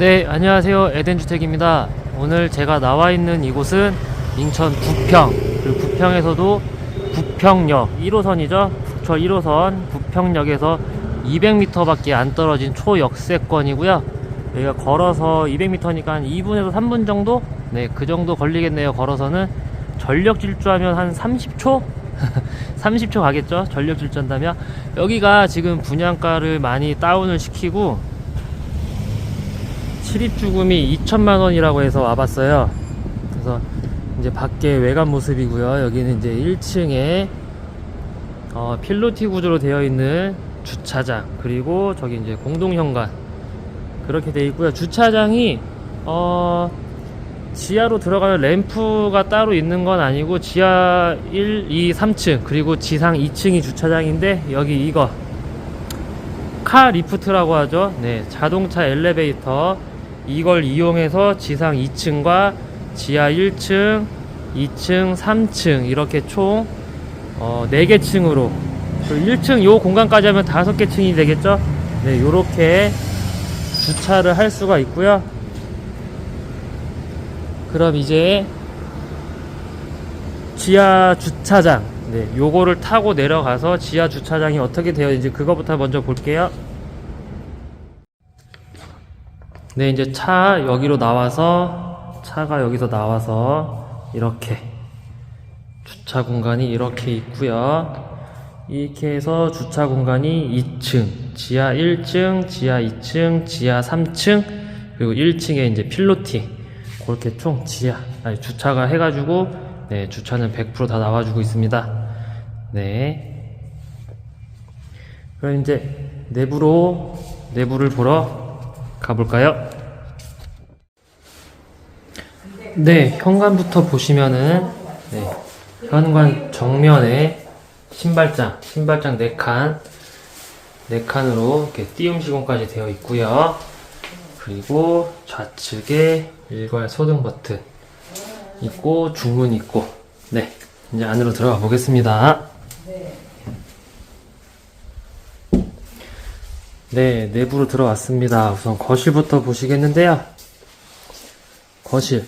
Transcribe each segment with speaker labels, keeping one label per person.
Speaker 1: 네, 안녕하세요. 에덴주택입니다. 오늘 제가 나와 있는 이곳은 인천 부평, 그리고 부평에서도 부평역 1호선이죠. 북철 1호선 부평역에서 200m밖에 안 떨어진 초역세권이고요. 여기가 걸어서 200m니까 한 2분에서 3분 정도? 네, 그 정도 걸리겠네요. 걸어서는 전력 질주하면 한 30초? 30초 가겠죠? 전력 질주한다면 여기가 지금 분양가를 많이 다운을 시키고 실입주금이 2천만 원이라고 해서 와봤어요. 그래서 이제 밖에 외관 모습이고요. 여기는 이제 1층에 어, 필로티 구조로 되어 있는 주차장 그리고 저기 이제 공동 현관 그렇게 되어 있고요. 주차장이 어 지하로 들어가는 램프가 따로 있는 건 아니고 지하 1, 2, 3층 그리고 지상 2층이 주차장인데 여기 이거 카 리프트라고 하죠. 네, 자동차 엘리베이터 이걸 이용해서 지상 2층과 지하 1층, 2층, 3층 이렇게 총 어, 4개 층으로 1층 요 공간까지 하면 5개 층이 되겠죠? 네, 요렇게 주차를 할 수가 있고요. 그럼 이제 지하 주차장 네, 요거를 타고 내려가서 지하 주차장이 어떻게 되어 있는지 그거부터 먼저 볼게요. 네, 이제 차 여기로 나와서 차가 여기서 나와서 이렇게 주차 공간이 이렇게 있고요. 이렇게 해서 주차 공간이 2층, 지하 1층, 지하 2층, 지하 3층, 그리고 1층에 이제 필로티 그렇게 총 지하 아니 주차가 해가지고 네 주차는 100%다 나와주고 있습니다. 네. 그럼 이제 내부로 내부를 보러 가볼까요? 네, 현관부터 보시면은 네, 현관 정면에 신발장, 신발장 4칸, 4칸으로 이렇게 띄움 시공까지 되어 있고요. 그리고 좌측에 일괄 소등 버튼 있고 중문 있고 네, 이제 안으로 들어가 보겠습니다. 네, 내부로 들어왔습니다. 우선 거실부터 보시겠는데요. 거실.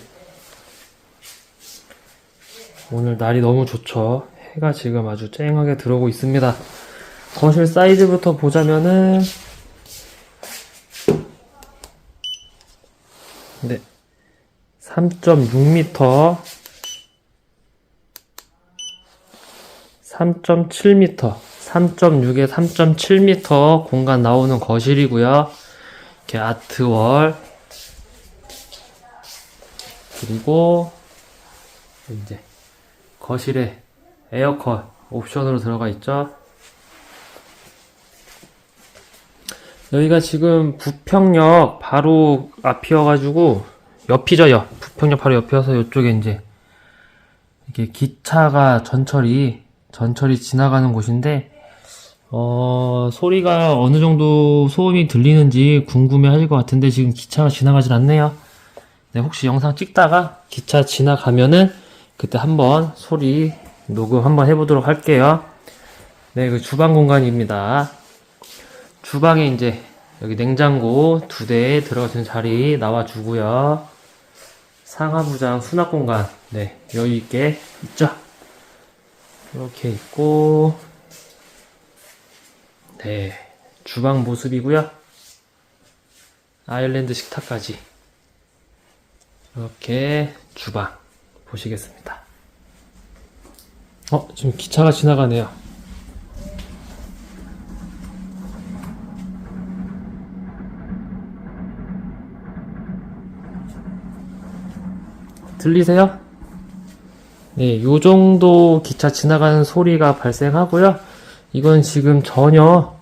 Speaker 1: 오늘 날이 너무 좋죠. 해가 지금 아주 쨍하게 들어오고 있습니다. 거실 사이즈부터 보자면은, 네. 3.6m, 3.7m, 3.6에 3.7m 공간 나오는 거실이고요. 이렇게 아트월 그리고 이제 거실에 에어컨 옵션으로 들어가 있죠. 여기가 지금 부평역 바로 앞이어가지고 옆이죠, 옆. 부평역 바로 옆이어서 이쪽에 이제 이렇게 기차가 전철이 전철이 지나가는 곳인데 어 소리가 어느 정도 소음이 들리는지 궁금해 하실 것 같은데 지금 기차가 지나가질 않네요. 네, 혹시 영상 찍다가 기차 지나가면은 그때 한번 소리 녹음 한번 해보도록 할게요. 네, 그 주방 공간입니다. 주방에 이제 여기 냉장고 두 대 들어가는 자리 나와주고요. 상하부장 수납 공간, 네, 여유 있게 있죠. 이렇게 있고, 네, 주방 모습이고요. 아일랜드 식탁까지 이렇게 주방 보시겠습니다. 어, 지금 기차가 지나가네요. 들리세요? 네, 요 정도 기차 지나가는 소리가 발생하고요. 이건 지금 전혀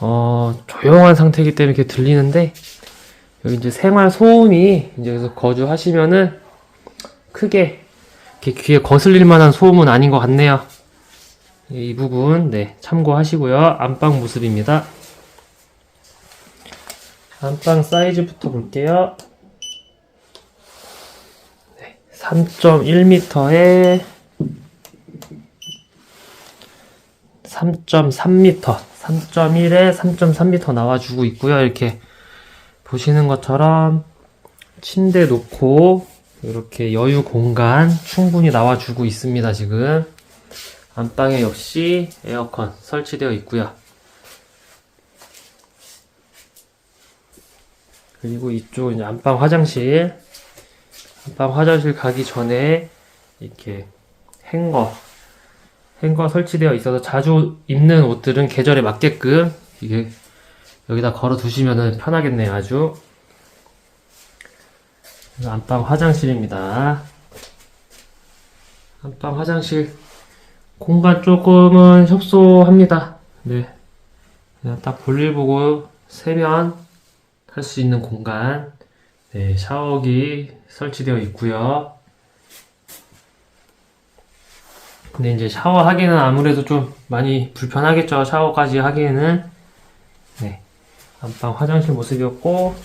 Speaker 1: 어, 조용한 상태이기 때문에 이렇게 들리는데 여기 이제 생활 소음이 이제 여기서 거주하시면은 크게 이렇게 귀에 거슬릴 만한 소음은 아닌 것 같네요. 이 부분 네 참고하시고요. 안방 모습입니다. 안방 사이즈부터 볼게요. 3.1m에 3.3m, 3.1에 3.3m 나와주고 있고요. 이렇게 보시는 것처럼 침대 놓고 이렇게 여유 공간 충분히 나와주고 있습니다, 지금. 안방에 역시 에어컨 설치되어 있고요. 그리고 이쪽 이제 안방 화장실. 안방 화장실 가기 전에 이렇게 행거 행거 설치되어 있어서 자주 입는 옷들은 계절에 맞게끔 이게 여기다 걸어 두시면은 편하겠네요, 아주. 안방 화장실입니다. 안방 화장실 공간 조금은 협소합니다. 네. 그냥 딱 볼일 보고 세면 할 수 있는 공간. 네, 샤워기 설치되어 있고요. 근데 이제 샤워하기는 아무래도 좀 많이 불편하겠죠. 샤워까지 하기에는. 네. 안방 화장실 모습이었고,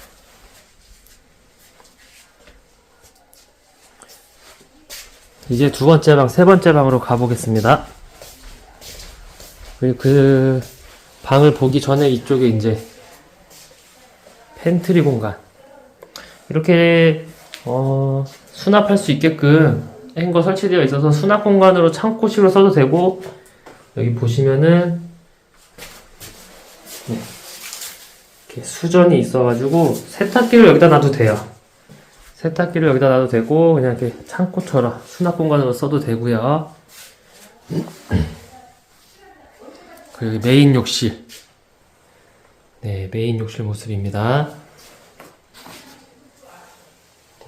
Speaker 1: 이제 두 번째 방, 세 번째 방으로 가보겠습니다. 그리고 그 방을 보기 전에 이쪽에 이제 팬트리 공간. 이렇게, 어, 수납할 수 있게끔 행거 설치되어 있어서 수납 공간으로 창고식으로 써도 되고, 여기 보시면은, 네. 이렇게 수전이 있어가지고, 세탁기를 여기다 놔도 돼요. 세탁기를 여기다 놔도 되고 그냥 이렇게 창고처럼 수납 공간으로 써도 되고요. 그리고 메인 욕실. 네, 메인 욕실 모습입니다.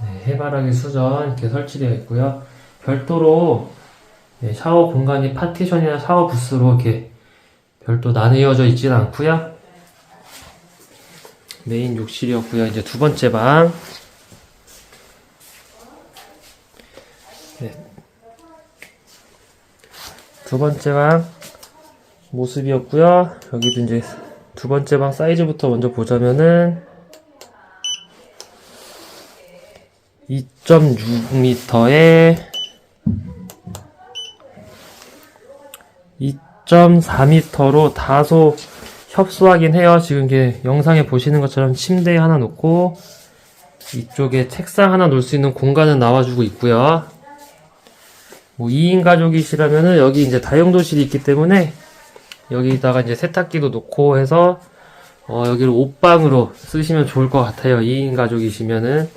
Speaker 1: 네, 해바라기 수전 이렇게 설치되어 있고요. 별도로 네, 샤워 공간이 파티션이나 샤워 부스로 이렇게 별도 나뉘어져 있지는 않고요. 메인 욕실이었고요. 이제 두 번째 방. 두 번째 방 모습이었고요. 여기도 이제 두 번째 방 사이즈부터 먼저 보자면은 2.6m에 2.4m로 다소 협소하긴 해요. 지금 이게 영상에 보시는 것처럼 침대 하나 놓고 이쪽에 책상 하나 놓을 수 있는 공간은 나와주고 있고요. 뭐 2인 가족이시라면은 여기 이제 다용도실이 있기 때문에 여기다가 이제 세탁기도 놓고 해서 어 여기를 옷방으로 쓰시면 좋을 것 같아요. 2인 가족이시면은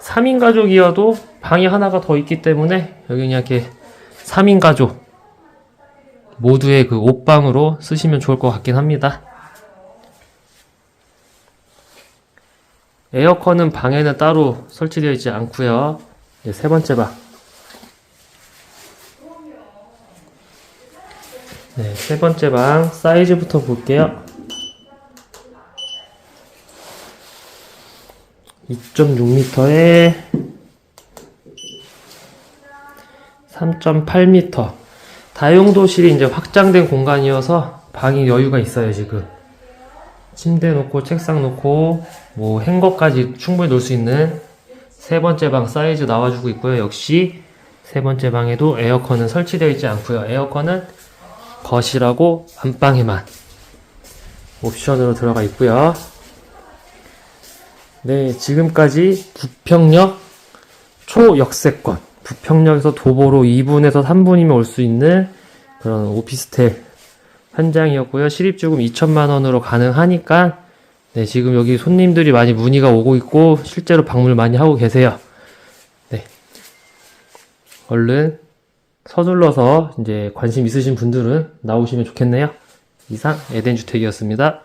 Speaker 1: 3인 가족이어도 방이 하나가 더 있기 때문에 여기 그냥 이렇게 3인 가족 모두의 그 옷방으로 쓰시면 좋을 것 같긴 합니다. 에어컨은 방에는 따로 설치되어 있지 않고요. 이제 세 번째 방. 네, 세 번째 방 사이즈부터 볼게요. 2.6m에 3.8m. 다용도실이 이제 확장된 공간이어서 방이 여유가 있어요, 지금. 침대 놓고 책상 놓고 뭐 행거까지 충분히 놓을 수 있는 세 번째 방 사이즈 나와주고 있고요. 역시 세 번째 방에도 에어컨은 설치되어 있지 않고요. 에어컨은 거실하고 안방에만 옵션으로 들어가 있고요. 네, 지금까지 부평역 초역세권, 부평역에서 도보로 2분에서 3분이면 올 수 있는 그런 오피스텔 현장이었고요. 실입주금 2천만 원으로 가능하니까 네, 지금 여기 손님들이 많이 문의가 오고 있고 실제로 방문을 많이 하고 계세요. 네. 얼른 서둘러서 이제 관심 있으신 분들은 나오시면 좋겠네요. 이상 에덴 주택이었습니다.